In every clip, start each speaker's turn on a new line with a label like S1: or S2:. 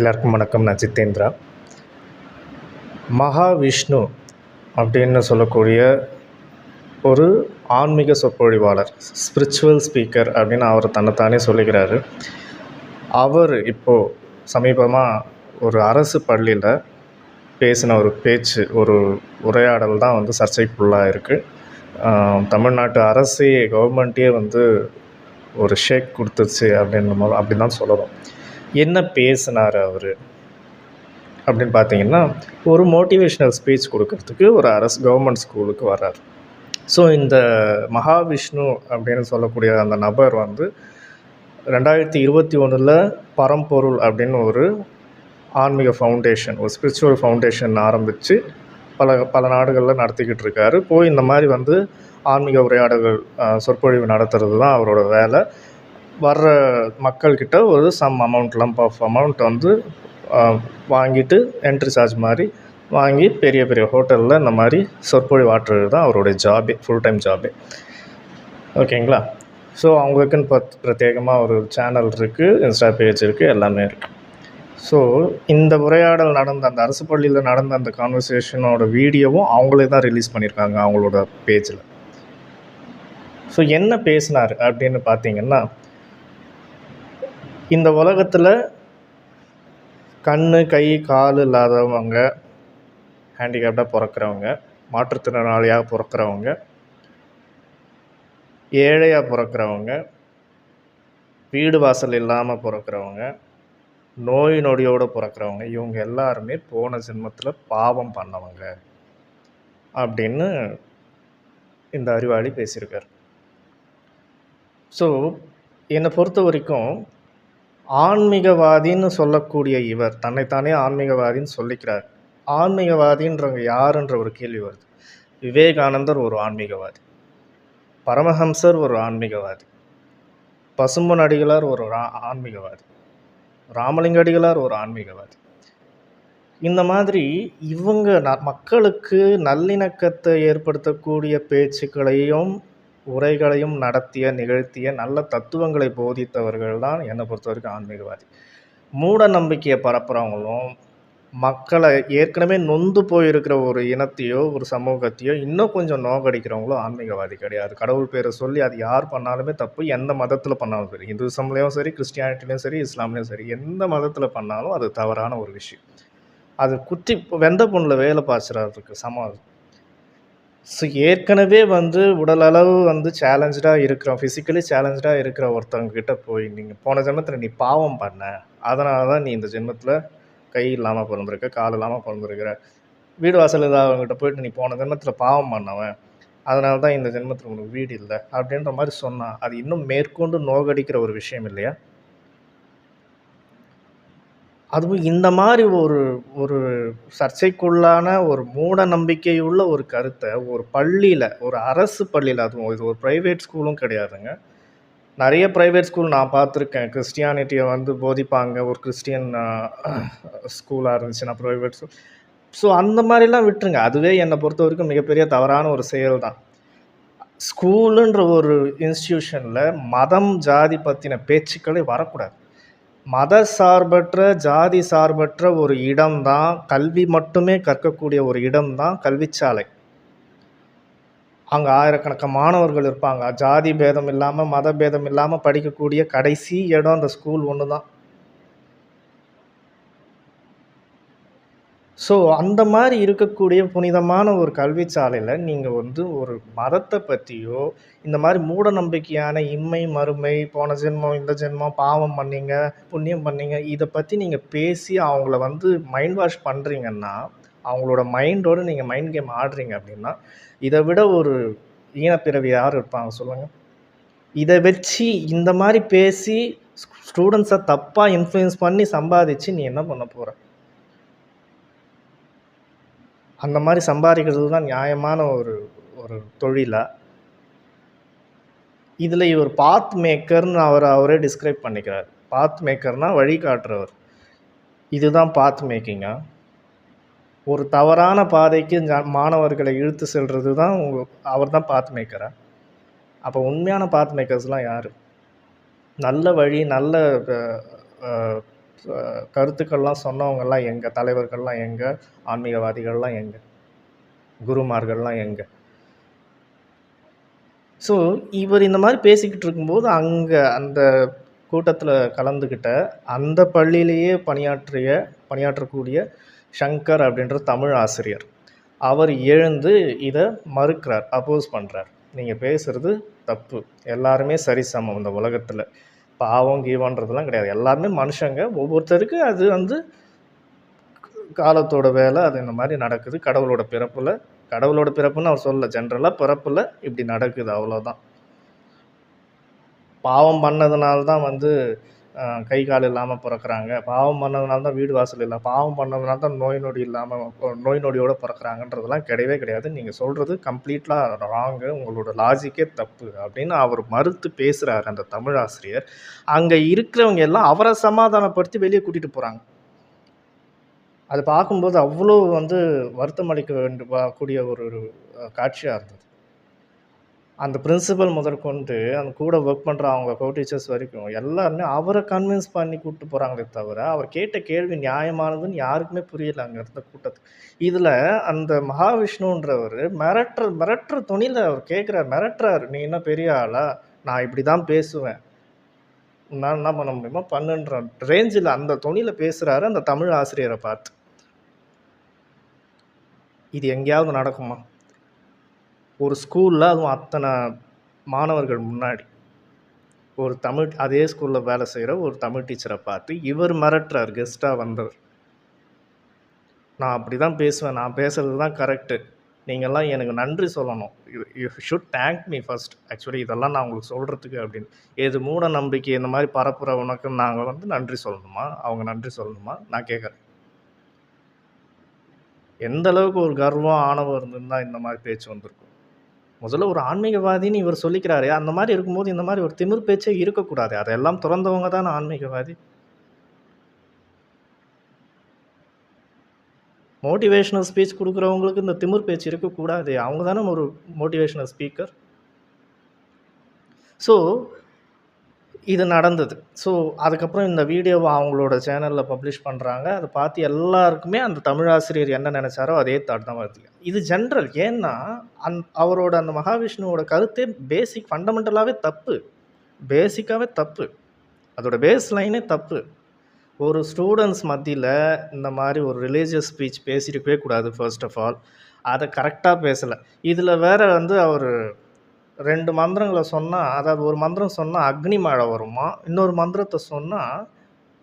S1: எல்லாருக்கும் வணக்கம். நான் ஜித்தேந்திரா. மகாவிஷ்ணு அப்படின்னு சொல்லக்கூடிய ஒரு ஆன்மீக சொற்பொழிவாளர் ஸ்பிரிச்சுவல் ஸ்பீக்கர் அப்படின்னு அவர் தன்னைத்தானே சொல்லிக்கிறாரு அவர் இப்போது சமீபமாக ஒரு அரசு பள்ளியில் பேசின ஒரு பேச்சு ஒரு உரையாடல் தான் வந்து சர்ச்சைக்குள்ளாக இருக்குது தமிழ்நாட்டு அரசே கவர்மெண்ட்டே வந்து ஒரு ஷேக் கொடுத்துருச்சு அப்படின்னு அப்படி அப்படின்னு தான் சொல்லணும். என்ன பேசினார் அவர்? அப்படின்னு பார்த்தீங்கன்னா ஒரு மோட்டிவேஷ்னல் ஸ்பீச் கொடுக்கறதுக்கு ஒரு அரசு கவர்மெண்ட் ஸ்கூலுக்கு வர்றார். ஸோ இந்த மகாவிஷ்ணு அப்படின்னு சொல்லக்கூடிய அந்த நபர் வந்து ரெண்டாயிரத்தி இருபத்தி ஒன்றில் பரம்பொருள் அப்படின்னு ஒரு ஆன்மீக ஃபவுண்டேஷன் ஒரு ஸ்பிரிச்சுவல் ஃபவுண்டேஷன் ஆரம்பித்து பல பல நாடுகளில் நடத்திக்கிட்டு இருக்காரு. போய் இந்த மாதிரி வந்து ஆன்மீக உரையாடல்கள் சொற்பொழிவு நடத்துறது தான் அவரோட வேலை. வர்ற மக்கள்கிட்ட ஒரு some amount lump of amount வந்து வாங்கிட்டு என்ட்ரி சார்ஜ் மாதிரி வாங்கி பெரிய பெரிய ஹோட்டலில் இந்த மாதிரி சொற்பொழி வாட்டுறது தான் அவருடைய ஜாபே ஃபுல் டைம் ஜாபே ஓகேங்களா ஸோ அவங்களுக்குன்னு பத் பிரத்யேகமாக ஒரு சேனல் இருக்குது இன்ஸ்டா பேஜ் இருக்குது எல்லாமே இருக்குது ஸோ இந்த உரையாடல் நடந்த அந்த அரசு பள்ளியில் நடந்த அந்த கான்வர்சேஷனோட வீடியோவும் அவங்களே தான் ரிலீஸ் பண்ணியிருக்காங்க அவங்களோட பேஜில் ஸோ என்ன பேசினார் அப்படின்னு பார்த்தீங்கன்னா இந்த உலகத்தில் கண் கை கால் இல்லாதவங்க ஹேண்டிகேப்டாக பிறக்கிறவங்க மாற்றுத்திறனாளியாக பிறக்கிறவங்க ஏழையாக பிறக்கிறவங்க வீடு வாசல் இல்லாமல் பிறக்கிறவங்க நோய் நொடியோடு பிறக்கிறவங்க இவங்க எல்லாருமே போன ஜென்மத்தில் பாவம் பண்ணவங்க அப்படின்னு இந்த அறிவாளி பேசியிருக்கார். ஸோ என்னை பொறுத்த வரைக்கும் ஆன்மீகவாதின்னு சொல்லக்கூடிய இவர் தன்னைத்தானே ஆன்மீகவாதின்னு சொல்லிக்கிறார். ஆன்மீகவாதின்றவங்க யாருன்ற ஒரு கேள்வி வருது. விவேகானந்தர் ஒரு ஆன்மீகவாதி. பரமஹம்சர் ஒரு ஆன்மீகவாதி. பசும்பொன் அடிகளார் ஒரு ரா- ஆன்மீகவாதி. ராமலிங்க அடிகளார் ஒரு ஆன்மீகவாதி. இந்த மாதிரி இவங்க ந- மக்களுக்கு நல்லிணக்கத்தை ஏற்படுத்தக்கூடிய பேச்சுக்களையும் உரைகளையும் நடத்திய நிகழ்த்திய நல்ல தத்துவங்களை போதித்தவர்கள் தான் என்னை பொறுத்த வரைக்கும் ஆன்மீகவாதி. மூட நம்பிக்கையை பரப்புகிறவங்களும் மக்களை ஏற்கனவே நொந்து போயிருக்கிற ஒரு இனத்தையோ ஒரு சமூகத்தையோ இன்னும் கொஞ்சம் நோக்கடிக்கிறவங்களோ ஆன்மீகவாதி கிடையாது. கடவுள் பேரை சொல்லி அது யார் பண்ணாலுமே தப்பு. எந்த மதத்தில் பண்ணாலும் சரி இந்துசம்லேயும் சரி கிறிஸ்டியானிட்டிலையும் சரி இஸ்லாம்லேயும் சரி எந்த மதத்தில் பண்ணாலும் அது தவறான ஒரு விஷயம். அது குத்தி வெந்த பொண்ணில் வேலை பாய்ச்சுறதுக்கு சமம். ஸோ ஏற்கனவே வந்து உடலளவு வந்து சேலஞ்சாக இருக்கிற ஃபிசிக்கலி சேலஞ்சாக இருக்கிற ஒருத்தவங்க கிட்ட போய் நீங்கள் போன ஜென்மத்தில் நீ பாவம் பண்ண. அதனால தான் நீ இந்த ஜென்மத்தில் கை இல்லாமல் பிறந்திருக்க கால் இல்லாமல் பிறந்திருக்கிற. வீடு வாசல் இல்லாதவங்ககிட்ட போயிட்டு நீ போன ஜென்மத்தில் பாவம் பண்ணவன். அதனால தான் இந்த ஜென்மத்தில் உனக்கு வீடு இல்லை அப்படின்ற மாதிரி சொன்னால் அது இன்னும் மேற்கொண்டு நோகடிக்கிற ஒரு விஷயம் இல்லையா? அதுவும் இந்த மாதிரி ஒரு ஒரு சர்ச்சைக்குள்ளான ஒரு மூட நம்பிக்கையுள்ள ஒரு கருத்தை ஒரு பள்ளியில் ஒரு அரசு பள்ளியில் அதுவும் இது ஒரு ப்ரைவேட் ஸ்கூலும் கிடையாதுங்க. நிறைய ப்ரைவேட் ஸ்கூல் நான் பார்த்துருக்கேன். கிறிஸ்டியானிட்டியை வந்து போதிப்பாங்க. ஒரு கிறிஸ்டியன் ஸ்கூலாக இருந்துச்சுன்னா ப்ரைவேட் ஸ்கூல் ஸோ அந்த மாதிரிலாம் விட்டுருங்க. அதுவே என்னை பொறுத்த வரைக்கும் மிகப்பெரிய தவறான ஒரு செயல் தான் ஸ்கூலுன்ற ஒரு இன்ஸ்டியூஷனில் மதம் ஜாதி பற்றின பேச்சுக்களே வரக்கூடாது. மத சார்பற்ற ஜாதி சார்பற்ற ஒரு இடம்தான் கல்வி மட்டுமே கற்கக்கூடிய ஒரு இடம்தான் கல்விச்சாலை. அங்கே ஆயிரக்கணக்கான மாணவர்கள் இருப்பாங்க. ஜாதி பேதம் இல்லாமல் மத பேதம் இல்லாமல் படிக்கக்கூடிய கடைசி இடம் அந்த ஸ்கூல் ஒன்று தான் ஸோ அந்த மாதிரி இருக்கக்கூடிய புனிதமான ஒரு கல்விச்சாலையில் நீங்கள் வந்து ஒரு மதத்தை பற்றியோ இந்த மாதிரி மூட நம்பிக்கையான இம்மை மறுமை போன ஜென்மம் இந்த ஜென்மம் பாவம் பண்ணீங்க புண்ணியம் பண்ணீங்க இதை பற்றி நீங்கள் பேசி அவங்கள வந்து மைண்ட் வாஷ் பண்ணுறீங்கன்னா அவங்களோட மைண்டோடு நீங்கள் மைண்ட் கேம் ஆடுறீங்க அப்படின்னா இதை விட ஒரு ஈனப்பிறவி யார் இருப்பாங்க சொல்லுங்கள் இதை வச்சு இந்த மாதிரி பேசி ஸ்டூடெண்ட்ஸை தப்பாக இன்ஃப்ளூயன்ஸ் பண்ணி சம்பாதிச்சு நீ என்ன பண்ண போகிற அந்த மாதிரி சம்பாதிக்கிறது தான் நியாயமான ஒரு ஒரு தொழிலாக இதில் இவர் பாத் மேக்கர்னு அவர் அவரே டிஸ்கிரைப் பண்ணிக்கிறார். பாத் மேக்கர்னால் வழிகாட்டுறவர் இதுதான் பாத் மேக்கிங்கா ஒரு தவறான பாதைக்கு ஜ- மாணவர்களை இழுத்து செல்வது தான் அவர் தான் பாத் மேக்கரா அப்போ உண்மையான பாத் மேக்கர்ஸ்லாம் யார்? நல்ல வழி நல்ல கருத்துக்கள்லாம் சொன்னவங்கெல்லாம் எங்கே? தலைவர்கள்லாம் எங்கே? ஆன்மீகவாதிகள்லாம் எங்கே? குருமார்கள்லாம் எங்கே? ஸோ இவர் இந்த மாதிரி பேசிக்கிட்டு இருக்கும்போது அங்கே அந்த கூட்டத்தில் கலந்துக்கிட்ட அந்த பள்ளியிலேயே பணியாற்றிய பணியாற்றக்கூடிய சங்கர் அப்படின்ற தமிழ் ஆசிரியர் அவர் எழுந்து இதை மறுக்கிறார் அப்போஸ் பண்ணுறார் நீங்கள் பேசுகிறது தப்பு. எல்லாருமே சரிசமம் இந்த உலகத்தில். பாவம் கீவன்றதெல்லாம் கிடையாது. எல்லாருமே மனுஷங்க. ஒவ்வொருத்தருக்கு அது வந்து காலத்தோட வேலை அது இந்த மாதிரி நடக்குது. கடவுளோட பிறப்பில் கடவுளோட பிறப்புன்னு அவர் சொல்லல. ஜென்ரலாக பிறப்பில் இப்படி நடக்குது. அவ்வளோதான் பாவம் பண்ணதுனால தான் வந்து கை கால் இல்லாமல் பிறக்கறாங்க. பாவம் பண்ணதுனால தான் வீடு வாசல் இல்லை. பாவம் பண்ணதுனால தான் நோய் நொடி இல்லாமல் நோய் நொடியோடு பிறக்கிறாங்கன்றதெல்லாம் கிடையவே கிடையாது. நீங்கள் சொல்கிறது கம்ப்ளீட்டாக ராங்கு. உங்களோட லாஜிக்கே தப்பு அப்படின்னு அவர் மறுத்து பேசுகிறார் அந்த தமிழ் ஆசிரியர் அங்கே இருக்கிறவங்க எல்லாம் அவரை சமாதானப்படுத்தி வெளியே கூட்டிகிட்டு போகிறாங்க அது பார்க்கும்போது அவ்வளோ வந்து வருத்தம் அளிக்க வேண்டு கூடிய ஒரு ஒரு காட்சியாக இருந்தது. அந்த பிரின்சிபல் முதற்கொண்டு அந்த கூட ஒர்க் பண்ணுற அவங்க கோ டீச்சர்ஸ் வரைக்கும் எல்லாருமே அவரை கன்வின்ஸ் பண்ணி கூப்பிட்டு போகிறாங்களே தவிர அவர் கேட்ட கேள்வி நியாயமானதுன்னு யாருக்குமே புரியல அங்கே இருந்த கூட்டத்துக்கு. இதில் அந்த மகாவிஷ்ணுன்றவர் மிரட்டுற மிரட்டுற துணியில் அவர் கேட்குறார் மிரட்டுறாரு. நீ என்ன பெரிய ஆளா? நான் இப்படி தான் பேசுவேன். நான் என்ன பண்ண முடியுமோ பண்ணுன்ற ரேஞ்சில் அந்த துணியில் பேசுகிறாரு அந்த தமிழ் ஆசிரியரை பார்த்து. இது எங்கேயாவது நடக்குமா? ஒரு ஸ்கூலில் அதுவும் அத்தனை மாணவர்கள் முன்னாடி. ஒரு தமிழ் அதே ஸ்கூலில் வேலை செய்கிற ஒரு தமிழ் டீச்சரை பார்த்து இவர் மிரட்டுறார் கெஸ்ட்டாக வந்தவர். நான் அப்படி தான் பேசுவேன். நான் பேசுறது தான் கரெக்டு நீங்கள்லாம் எனக்கு நன்றி சொல்லணும். You should thank me first actually இதெல்லாம் நான் உங்களுக்கு சொல்கிறதுக்கு அப்படின்னு. ஏது மூட நம்பிக்கை இந்த மாதிரி பரப்புற உனக்கு நாங்கள் வந்து நன்றி சொல்லணுமா? அவங்க நன்றி சொல்லணுமா? நான் கேட்குறேன் எந்த அளவுக்கு ஒரு கர்வம் ஆணவம் இருந்திருந்தா இந்த மாதிரி பேச்சு வந்திருக்கும். முதல்ல ஒரு ஆன்மீகவாதின்னு இவர் சொல்லிக்கிறாரு. அந்த மாதிரி இருக்கும்போது இந்த மாதிரி ஒரு திமிர் பேச்சே இருக்கக்கூடாது. அதெல்லாம் திறந்தவங்க தானே ஆன்மீகவாதி. மோட்டிவேஷனல் ஸ்பீச் கொடுக்குறவங்களுக்கு இந்த திமிர் பேச்சு இருக்கக்கூடாது. அவங்க தானே ஒரு மோட்டிவேஷனல் ஸ்பீக்கர் ஸோ இது நடந்தது. ஸோ அதுக்கப்புறம் இந்த வீடியோவை அவங்களோட சேனலில் பப்ளிஷ் பண்ணுறாங்க அதை பார்த்து எல்லாருக்குமே அந்த தமிழாசிரியர் என்ன நினச்சாரோ அதே தாட் தான் வருது. இது ஜென்ரல் ஏன்னா அந் அவரோட அந்த மகாவிஷ்ணுவோட கருத்தே பேசிக் ஃபண்டமெண்டலாகவே தப்பு. பேசிக்காகவே தப்பு. அதோட பேஸ் லைனே தப்பு. ஒரு ஸ்டூடெண்ட்ஸ் மத்தியில் இந்த மாதிரி ஒரு ரிலீஜியஸ் ஸ்பீச் பேசியிருக்கவே கூடாது ஃபர்ஸ்ட் ஆஃப் ஆல் அதை கரெக்டாக பேசலை. இதில் வேறு வந்து அவர் ரெண்டு மந்திரங்களை சொன்னால் அதாவது ஒரு மந்திரம் சொன்னால் அக்னி மழை வருமா? இன்னொரு மந்திரத்தை சொன்னால்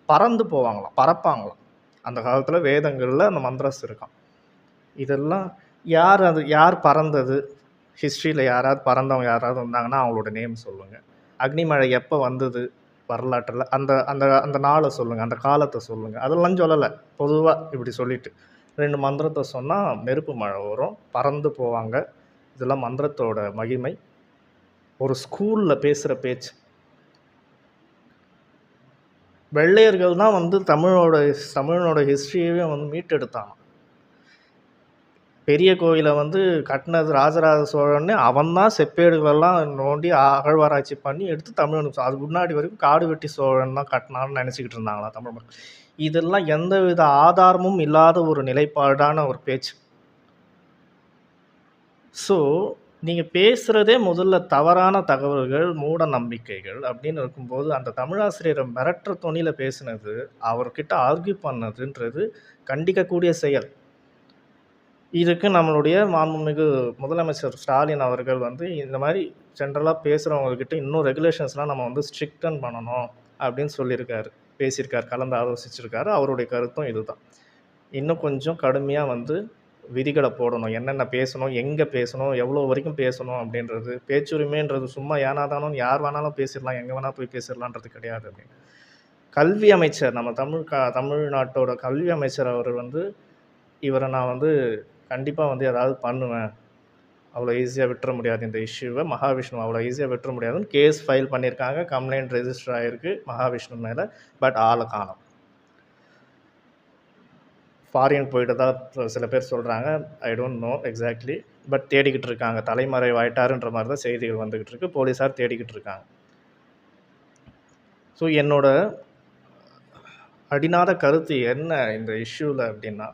S1: பறந்து போவாங்களாம் பறப்பாங்களாம். அந்த காலத்தில் வேதங்களில் அந்த மந்திரஸ் இருக்கான் இதெல்லாம் யார் அது யார் பறந்தது? ஹிஸ்ட்ரியில் யாராவது பறந்தவங்க யாராவது வந்தாங்கன்னா அவங்களோட நேம் சொல்லுங்கள் அக்னிமழை எப்போ வந்தது? வரலாற்றில் அந்த அந்த அந்த நாளை சொல்லுங்கள் அந்த காலத்தை சொல்லுங்கள் அதெல்லாம் சொல்லலை பொதுவாக இப்படி சொல்லிட்டு. ரெண்டு மந்திரத்தை சொன்னால் நெருப்பு மழை வரும் பறந்து போவாங்க. இதெல்லாம் மந்திரத்தோட மகிமை. ஒரு ஸ்கூலில் பேசுகிற பேச்சு. வெள்ளையர்கள் தான் வந்து தமிழோட தமிழனோட ஹிஸ்ட்ரியவே வந்து மீட்டெடுத்தான் பெரிய கோயிலை வந்து கட்டினது ராஜராஜ சோழன்னு அவன் தான் செப்பேடுகளெல்லாம் நோண்டி அகழ்வாராய்ச்சி பண்ணி எடுத்து தமிழ் அதுக்கு முன்னாடி வரைக்கும் காடு வெட்டி சோழன் தான் கட்டினான்னு நினச்சிக்கிட்டு இருந்தாங்களா தமிழ் மக்கள். இதெல்லாம் எந்த வித ஆதாரமும் இல்லாத ஒரு நிலைப்பாடான ஒரு பேச்சு. ஸோ நீங்கள் பேசுகிறதே முதல்ல தவறான தகவல்கள் மூட நம்பிக்கைகள் அப்படின்னு இருக்கும்போது அந்த தமிழாசிரியரை மிரட்டுற துணியில் பேசினது அவர்கிட்ட ஆர்கியூ பண்ணதுன்றது கண்டிக்கக்கூடிய செயல். இதுக்கு நம்மளுடைய மாண்புமிகு முதலமைச்சர் ஸ்டாலின் அவர்கள் வந்து இந்த மாதிரி ஜென்ரலாக பேசுகிறவங்கக்கிட்ட இன்னும் ரெகுலேஷன்ஸ்லாம் நம்ம வந்து ஸ்ட்ரிக்டன் பண்ணணும் அப்படின்னு சொல்லியிருக்காரு. பேசியிருக்கார் கலந்து ஆலோசிச்சிருக்காரு. அவருடைய கருத்தும் இதுதான். இன்னும் கொஞ்சம் கடுமையாக வந்து விதிகளை போடணும் என்னென்ன பேசணும் எங்கே பேசணும் எவ்வளோ வரைக்கும் பேசணும் அப்படின்றது பேச்சுரிமைன்றது சும்மா ஏனாதானும் யார் வேணாலும் பேசிடலாம் எங்கே வேணால் போய் பேசிடலான்றது கிடையாது அப்படின்னு. கல்வி அமைச்சர் நம்ம தமிழ் க தமிழ்நாட்டோட கல்வி அமைச்சர் அவர் வந்து இவரை நான் வந்து கண்டிப்பாக வந்து ஏதாவது பண்ணுவேன். அவ்வளோ ஈஸியாக விட்டுற முடியாது இந்த இஷ்யூவை மகாவிஷ்ணு அவ்வளோ ஈஸியாக விட்டுற முடியாதுன்னு கேஸ் ஃபைல் பண்ணியிருக்காங்க. கம்ப்ளைண்ட் ரெஜிஸ்டர் ஆகிருக்கு மகாவிஷ்ணு மேலே பட் ஆளை காணும். ஃபாரின் போயிட்டு தான் சில பேர் சொல்கிறாங்க I don't know exactly but தேடிக்கிட்டு இருக்காங்க. தலைமறைவாயிட்டாருன்ற மாதிரி தான் செய்திகள் வந்துக்கிட்டு இருக்கு. போலீஸார் தேடிக்கிட்டு இருக்காங்க. ஸோ என்னோட அடிநாத கருத்து என்ன இந்த இஷ்யூவில் அப்படின்னா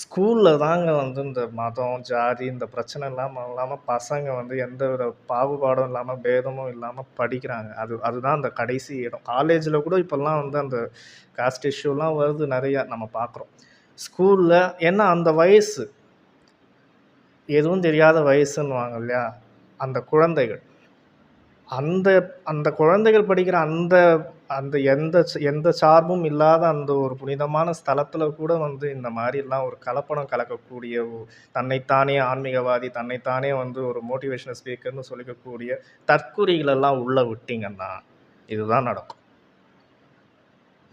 S1: ஸ்கூலில் தாங்க வந்து இந்த மதம் ஜாதி இந்த பிரச்சனை இல்லாமல் இல்லாமல் பசங்க வந்து எந்த வித பாகுபாடும் இல்லாமல் பேதமும் இல்லாமல் படிக்கிறாங்க. அது அதுதான் அந்த கடைசி இடம். காலேஜில் கூட இப்போல்லாம் வந்து அந்த காஸ்ட் இஷ்யூலாம் வருது நிறையா நம்ம பார்க்குறோம். ஸ்கூலில் ஏன்னா அந்த வயசு எதுவும் தெரியாத வயசுன்னுவாங்க இல்லையா? அந்த குழந்தைகள். அந்த அந்த குழந்தைகள் படிக்கிற அந்த அந்த எந்த எந்த சார்பும் இல்லாத அந்த ஒரு புனிதமான ஸ்தலத்தில் கூட வந்து இந்த மாதிரிலாம் ஒரு கலப்படம் கலக்கக்கூடிய தன்னைத்தானே ஆன்மீகவாதி தன்னைத்தானே வந்து ஒரு மோட்டிவேஷனல் ஸ்பீக்கர்னு சொல்லிக்கக்கூடிய தற்குறிகளெல்லாம் உள்ளே விட்டிங்கன்னா இதுதான் நடக்கும்.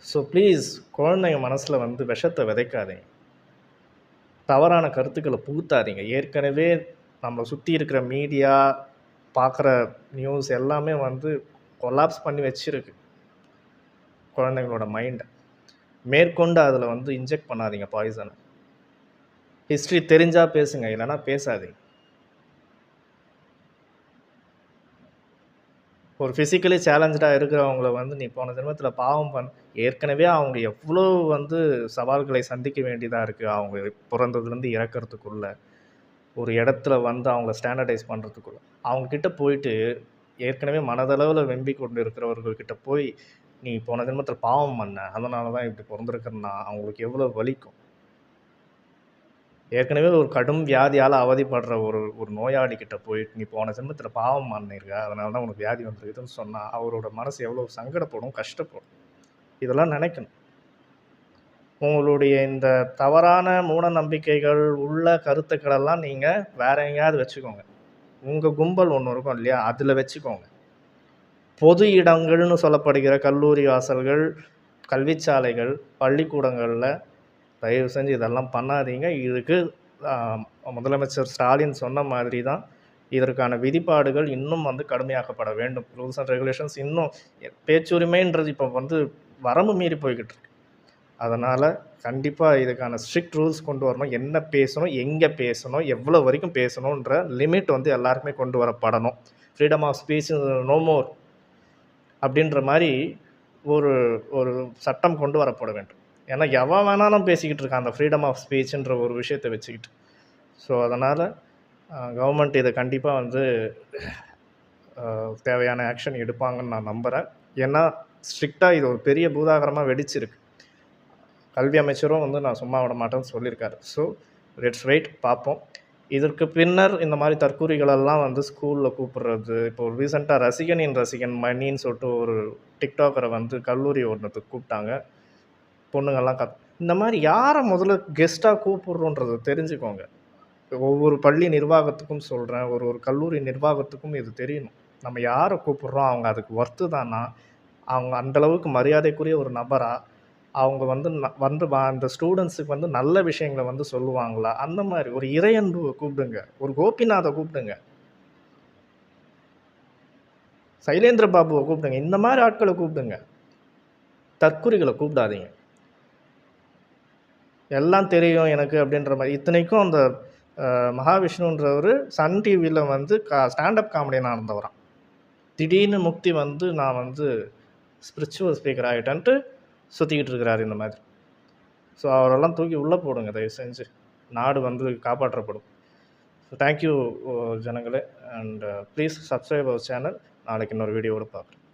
S1: ஸோ ப்ளீஸ் குழந்தைங்க மனசில் வந்து விஷத்தை விதைக்காதீங்க. தவறான கருத்துக்களை புகுத்தாதீங்க. ஏற்கனவே நம்மளை சுற்றி இருக்கிற மீடியா பார்க்குற நியூஸ் எல்லாமே வந்து கொலாப்ஸ் பண்ணி வச்சுருக்கு. குழந்தைங்களோட மைண்டை மேற்கொண்டு அதில் வந்து இன்ஜெக்ட் பண்ணாதீங்க பாய்சனை ஹிஸ்ட்ரி தெரிஞ்சால் பேசுங்க இல்லைன்னா பேசாதீங்க. ஒரு ஃபிசிக்கலி சேலஞ்சடாக இருக்கிறவங்கள வந்து நீ போன ஜென்மத்தில் பாவம் பண் ஏற்கனவே அவங்க எவ்வளோ வந்து சவால்களை சந்திக்க வேண்டியதாக இருக்குது அவங்க பிறந்ததுலேருந்து இறக்கிறதுக்குள்ள. ஒரு இடத்துல வந்து அவங்கள ஸ்டாண்டர்டைஸ் பண்ணுறதுக்குள்ள அவங்கக்கிட்ட போயிட்டு ஏற்கனவே மனதளவில் வெம்பி கொண்டு இருக்கிறவர்கள்கிட்ட போய் நீ போன ஜென்மத்தில் பாவம் பண்ண. அதனால தான் இப்படி பிறந்திருக்கிறன்னா அவங்களுக்கு எவ்வளோ வலிக்கும்? ஏற்கனவே ஒரு கடும் வியாதியால் அவதிப்படுற ஒரு ஒரு நோயாளிக்கிட்ட போயிட்டு நீ போன ஜென்மத்தில் பாவம் பண்ணிருக்க. அதனால தான் உனக்கு வியாதி வந்துருக்குதுன்னு சொன்னால் அவரோட மனசு எவ்வளோ சங்கடப்படும் கஷ்டப்படும். இதெல்லாம் நினைக்கணும். உங்களுடைய இந்த தவறான மூட நம்பிக்கைகள் உள்ள கருத்துக்களெல்லாம் நீங்கள் வேற எங்கேயாவது வச்சுக்கோங்க. உங்கள் கும்பல் ஒன்று இருக்கும் இல்லையா? அதில் வச்சுக்கோங்க. பொது இடங்கள்னு சொல்லப்படுகிற கல்லூரி வாசல்கள் கல்விச்சாலைகள் பள்ளிக்கூடங்களில் தயவு செஞ்சு இதெல்லாம் பண்ணாதீங்க. இதுக்கு முதலமைச்சர் ஸ்டாலின் சொன்ன மாதிரி தான் இதற்கான விதிப்பாடுகள் இன்னும் வந்து கடுமையாக்கப்பட வேண்டும். ரூல்ஸ் அண்ட் ரெகுலேஷன்ஸ் இன்னும் பேச்சுரிமைன்றது இப்போ வந்து வரம்பு மீறி போய்கிட்டு இருக்கு. அதனால் கண்டிப்பாக இதுக்கான ஸ்ட்ரிக்ட் ரூல்ஸ் கொண்டு வரணும். என்ன பேசணும் எங்கே பேசணும் எவ்வளோ வரைக்கும் பேசணுன்ற லிமிட் வந்து எல்லாருக்குமே கொண்டு வரப்படணும். Freedom of speech no more அப்படின்ற மாதிரி ஒரு ஒரு சட்டம் கொண்டு வரப்பட வேண்டும். ஏன்னா எவன் வேணாலும் பேசிக்கிட்டு இருக்கான். அந்த ஃப்ரீடம் ஆஃப் ஸ்பீச்சுன்ற ஒரு விஷயத்தை வச்சுக்கிட்டு. ஸோ அதனால் கவர்மெண்ட் இதை கண்டிப்பாக வந்து தேவையான ஆக்ஷன் எடுப்பாங்கன்னு நான் நம்புகிறேன் ஏன்னா ஸ்ட்ரிக்டாக இது ஒரு பெரிய பூதாகரமாக வெடிச்சிருக்கு. கல்வி அமைச்சரும் வந்து நான் சும்மா விட மாட்டேன்னு சொல்லியிருக்காரு. ஸோ லெட்ஸ் வெயிட் பார்ப்போம். இதற்கு பின்னர் இந்த மாதிரி தற்கூறிகளெல்லாம் வந்து ஸ்கூலில் கூப்பிடுறது. இப்போ ரீசெண்டாக ரசிகனின் ரசிகன் மணின்னு சொல்லிட்டு ஒரு டிக்டாக்கரை வந்து கல்லூரி ஒன்றுத்துக்கு கூப்பிட்டாங்க. பொண்ணுங்கள்லாம் கத் இந்த மாதிரி யாரை முதல்ல கெஸ்ட்டாக கூப்பிடுறோன்றதை தெரிஞ்சுக்கோங்க. ஒவ்வொரு பள்ளி நிர்வாகத்துக்கும் சொல்கிறேன் ஒரு ஒரு கல்லூரி நிர்வாகத்துக்கும் இது தெரியணும். நம்ம யாரை கூப்பிட்றோம்? அவங்க அதுக்கு ஒர்த்து தானா? அவங்க அந்தளவுக்கு மரியாதைக்குரிய ஒரு நபரா? அவங்க வந்து வந்து அந்த ஸ்டூடெண்ட்ஸுக்கு வந்து நல்ல விஷயங்களை வந்து சொல்லுவாங்களா? அந்த மாதிரி ஒரு இறையன்புவை கூப்பிடுங்க. ஒரு கோபிநாதை கூப்பிடுங்க. சைலேந்திர பாபுவை கூப்பிடுங்க. இந்த மாதிரி ஆட்களை கூப்பிடுங்க. தற்குறிகளை கூப்பிடாதீங்க. எல்லாம் தெரியும் எனக்கு அப்படின்ற மாதிரி. இத்தனைக்கும் அந்த மகாவிஷ்ணுன்றவர் சன் டிவியில் வந்து கா ஸ்டாண்டப் காமெடியனாக இருந்தவராம். திடீர்னு முக்தி வந்து நான் வந்து ஸ்பிரிச்சுவல் ஸ்பீக்கர் ஆகிட்டேன்ட்டு சுற்றிக்கிட்டு இருக்கிறாரு இந்த மாதிரி. ஸோ அவரெல்லாம் தூக்கி உள்ளே போடுங்க தயவு செஞ்சு. நாடு வந்து காப்பாற்றப்படும். ஸோ தேங்க்யூ ஜனங்களே. And please subscribe our channel நாளைக்கு இன்னொரு வீடியோவோடு பார்க்குறேன்